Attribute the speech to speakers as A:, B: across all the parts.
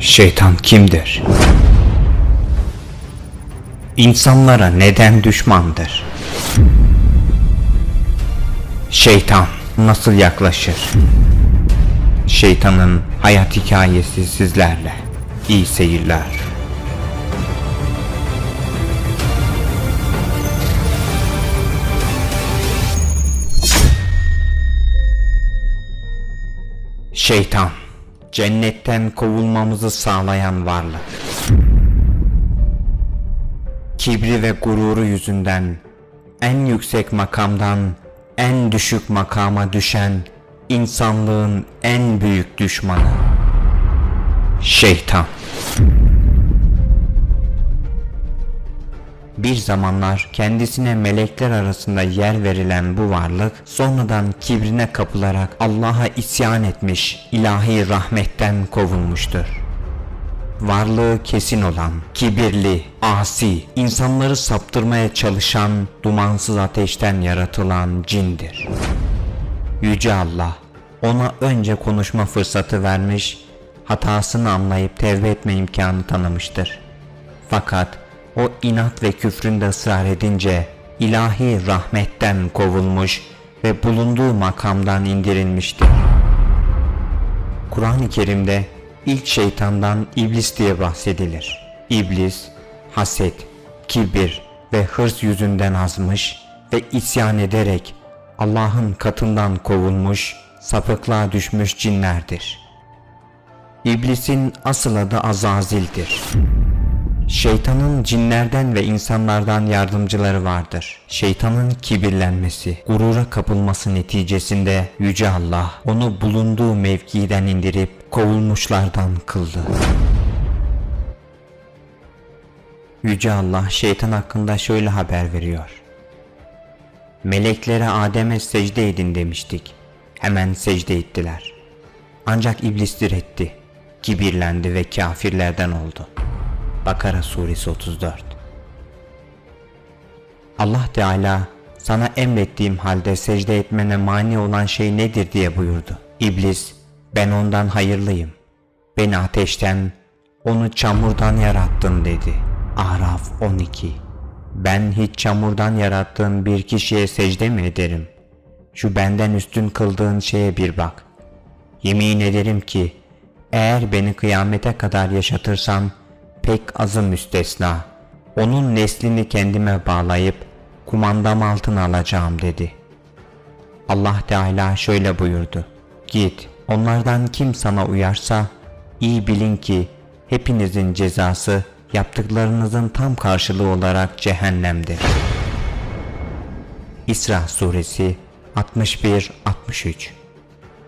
A: Şeytan kimdir? İnsanlara neden düşmandır? Şeytan nasıl yaklaşır? Şeytanın hayat hikayesi sizlerle. İyi seyirler. Şeytan, cennetten kovulmamızı sağlayan varlık. Kibri ve gururu yüzünden en yüksek makamdan en düşük makama düşen insanlığın en büyük düşmanı. Şeytan. Bir zamanlar kendisine melekler arasında yer verilen bu varlık sonradan kibrine kapılarak Allah'a isyan etmiş, ilahi rahmetten kovulmuştur. Varlığı kesin olan, kibirli, asi, insanları saptırmaya çalışan, dumansız ateşten yaratılan cindir. Yüce Allah ona önce konuşma fırsatı vermiş, hatasını anlayıp tevbe etme imkanı tanımıştır. Fakat o inat ve küfründe ısrar edince ilahi rahmetten kovulmuş ve bulunduğu makamdan indirilmiştir. Kur'an-ı Kerim'de ilk şeytandan iblis diye bahsedilir. İblis, haset, kibir ve hırs yüzünden azmış ve isyan ederek Allah'ın katından kovulmuş, sapıklığa düşmüş cinlerdir. İblisin asıl adı Azazil'dir. Şeytanın cinlerden ve insanlardan yardımcıları vardır. Şeytanın kibirlenmesi, gurura kapılması neticesinde Yüce Allah onu bulunduğu mevkiden indirip kovulmuşlardan kıldı. Yüce Allah şeytan hakkında şöyle haber veriyor. Meleklere Adem'e secde edin demiştik. Hemen secde ettiler. Ancak iblis diretti. Kibirlendi ve kafirlerden oldu. Bakara suresi 34 Allah Teala sana emrettiğim halde secde etmene mani olan şey nedir diye buyurdu. İblis ben ondan hayırlıyım. Beni ateşten, onu çamurdan yarattın dedi. Araf 12 Ben hiç çamurdan yarattığın bir kişiye secde mi ederim? Şu benden üstün kıldığın şeye bir bak. Yemin ederim ki eğer beni kıyamete kadar yaşatırsan pek azı müstesna. Onun neslini kendime bağlayıp kumandam altına alacağım dedi. Allah Teala şöyle buyurdu. Git onlardan kim sana uyarsa iyi bilin ki hepinizin cezası yaptıklarınızın tam karşılığı olarak cehennemdir. İsra suresi 61-63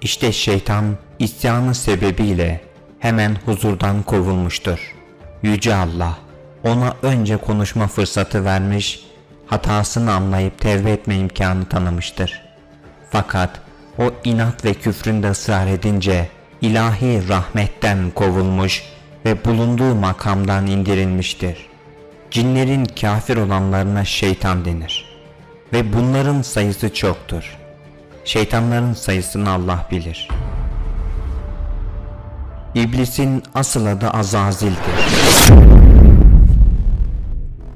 A: İşte şeytan isyanı sebebiyle hemen huzurdan kovulmuştur. Yüce Allah ona önce konuşma fırsatı vermiş, hatasını anlayıp tevbe etme imkanı tanımıştır. Fakat o inat ve küfründe ısrar edince ilahi rahmetten kovulmuş ve bulunduğu makamdan indirilmiştir. Cinlerin kafir olanlarına şeytan denir ve bunların sayısı çoktur. Şeytanların sayısını Allah bilir. İblisin asıl adı Azazil'dir.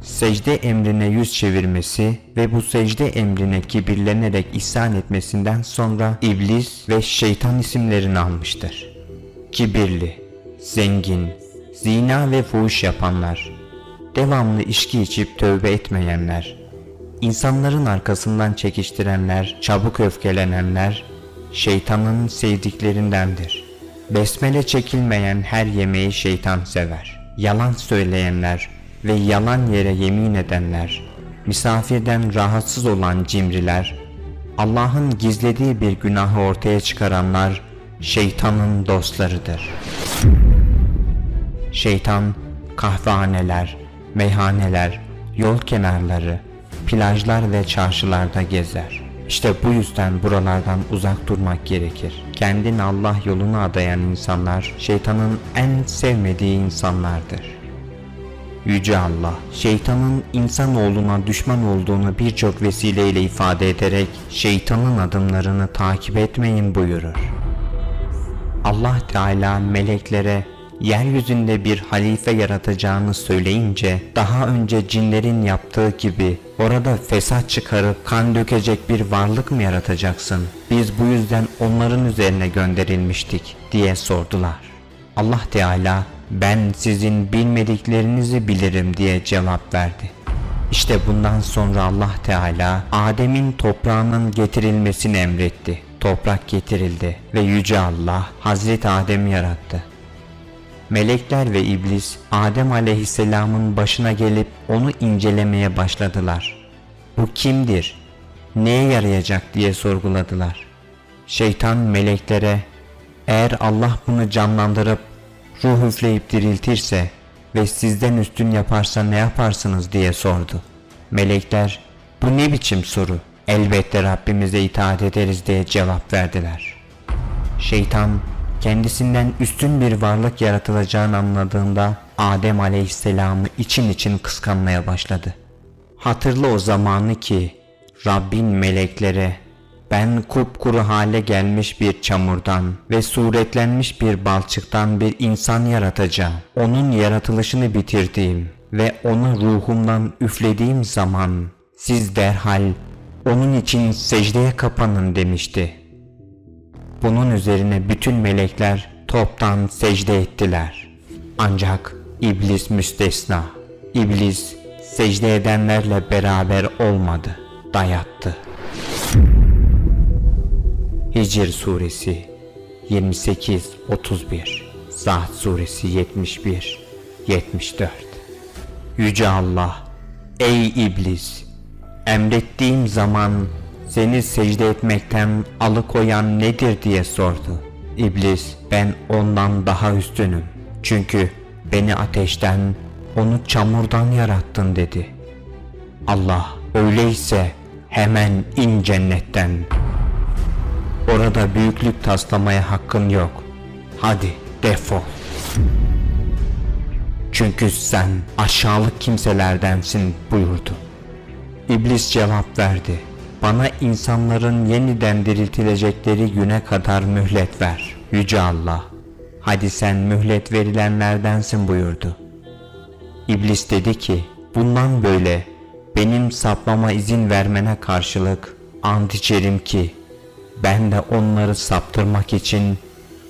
A: Secde emrine yüz çevirmesi ve bu secde emrine kibirlenerek isyan etmesinden sonra iblis ve şeytan isimlerini almıştır. Kibirli, zengin, zina ve fuhuş yapanlar, devamlı içki içip tövbe etmeyenler, insanların arkasından çekiştirenler, çabuk öfkelenenler, şeytanın sevdiklerindendir. Besmele çekilmeyen her yemeği şeytan sever. Yalan söyleyenler ve yalan yere yemin edenler, misafirden rahatsız olan cimriler, Allah'ın gizlediği bir günahı ortaya çıkaranlar şeytanın dostlarıdır. Şeytan kahvehaneler, meyhaneler, yol kenarları, plajlar ve çarşılarda gezer. İşte bu yüzden buralardan uzak durmak gerekir. Kendini Allah yoluna adayan insanlar şeytanın en sevmediği insanlardır. Yüce Allah, şeytanın insanoğluna düşman olduğunu birçok vesileyle ifade ederek şeytanın adımlarını takip etmeyin buyurur. Allah Teala meleklere yeryüzünde bir halife yaratacağını söyleyince daha önce cinlerin yaptığı gibi orada fesat çıkarıp kan dökecek bir varlık mı yaratacaksın? Biz bu yüzden onların üzerine gönderilmiştik diye sordular. Allah Teala ben sizin bilmediklerinizi bilirim diye cevap verdi. İşte bundan sonra Allah Teala Adem'in toprağının getirilmesini emretti. Toprak getirildi ve Yüce Allah Hazreti Adem'i yarattı. Melekler ve iblis Adem aleyhisselamın başına gelip onu incelemeye başladılar. Bu kimdir? Neye yarayacak diye sorguladılar. Şeytan meleklere eğer Allah bunu canlandırıp ruh üfleyip diriltirse ve sizden üstün yaparsa ne yaparsınız diye sordu. Melekler bu ne biçim soru? Elbette Rabbimize itaat ederiz diye cevap verdiler. Şeytan kendisinden üstün bir varlık yaratılacağını anladığında Adem aleyhisselamı için için kıskanmaya başladı. Hatırla o zamanı ki Rabbin meleklere ben kupkuru hale gelmiş bir çamurdan ve suretlenmiş bir balçıktan bir insan yaratacağım. Onun yaratılışını bitirdiğim ve ona ruhumdan üflediğim zaman siz derhal onun için secdeye kapanın demişti. Bunun üzerine bütün melekler toptan secde ettiler. Ancak iblis müstesna. İblis secde edenlerle beraber olmadı, dayattı. Hicr suresi 28 31 Zahd suresi 71 74 Yüce Allah Ey iblis emrettiğim zaman seni secde etmekten alıkoyan nedir diye sordu. İblis ben ondan daha üstünüm. Çünkü beni ateşten onu çamurdan yarattın dedi. Allah öyleyse hemen in cennetten. Orada büyüklük taslamaya hakkın yok. Hadi defol. Çünkü sen aşağılık kimselerdensin buyurdu. İblis cevap verdi. Bana insanların yeniden diriltilecekleri güne kadar mühlet ver. Yüce Allah. Hadi sen mühlet verilenlerdensin buyurdu. İblis dedi ki, bundan böyle benim sapmama izin vermene karşılık ant içerim ki ben de onları saptırmak için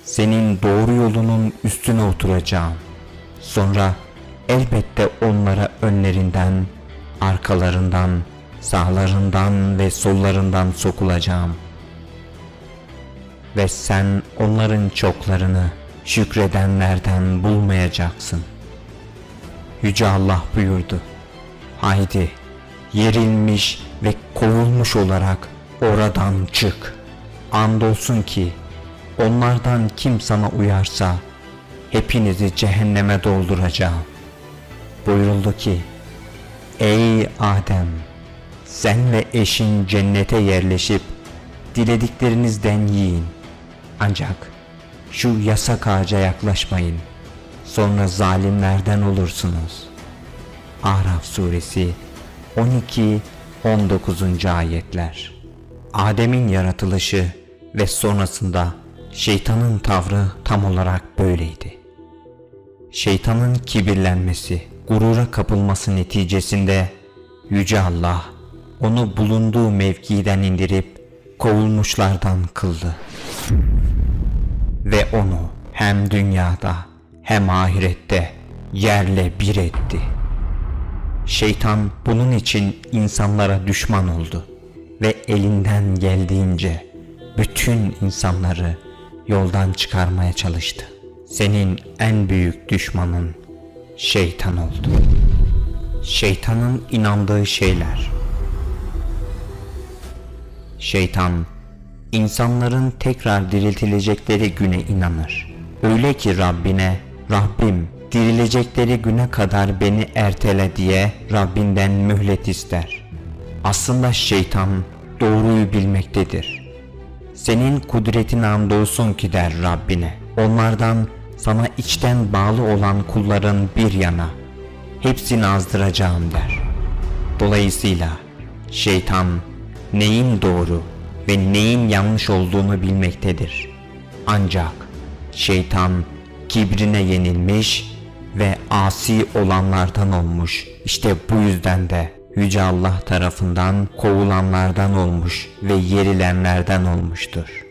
A: senin doğru yolunun üstüne oturacağım. Sonra elbette onlara önlerinden, arkalarından, sağlarından ve sollarından sokulacağım. Ve sen onların çoklarını şükredenlerden bulmayacaksın. Yüce Allah buyurdu. Haydi yerilmiş ve kovulmuş olarak oradan çık. Andolsun ki onlardan kim sana uyarsa hepinizi cehenneme dolduracağım. Buyuruldu ki Ey Adem sen ve eşin cennete yerleşip dilediklerinizden yiyin. Ancak şu yasak ağaca yaklaşmayın. Sonra zalimlerden olursunuz. Araf suresi 12-19. ayetler Adem'in yaratılışı ve sonrasında şeytanın tavrı tam olarak böyleydi. Şeytanın kibirlenmesi, gurura kapılması neticesinde Yüce Allah onu bulunduğu mevkiden indirip kovulmuşlardan kıldı. Ve onu hem dünyada hem ahirette yerle bir etti. Şeytan bunun için insanlara düşman oldu ve elinden geldiğince bütün insanları yoldan çıkarmaya çalıştı. Senin en büyük düşmanın şeytan oldu. Şeytanın inandığı şeyler. Şeytan insanların tekrar diriltilecekleri güne inanır. Öyle ki Rabbine Rabbim dirilecekleri güne kadar beni ertele diye Rabbinden mühlet ister. Aslında şeytan doğruyu bilmektedir. Senin kudretin andolsun ki der Rabbine. Onlardan sana içten bağlı olan kulların bir yana hepsini azdıracağım der. Dolayısıyla şeytan neyin doğru ve neyin yanlış olduğunu bilmektedir. Ancak şeytan kibrine yenilmiş ve asi olanlardan olmuş. İşte bu yüzden de Yüce Allah tarafından kovulanlardan olmuş ve yerilenlerden olmuştur.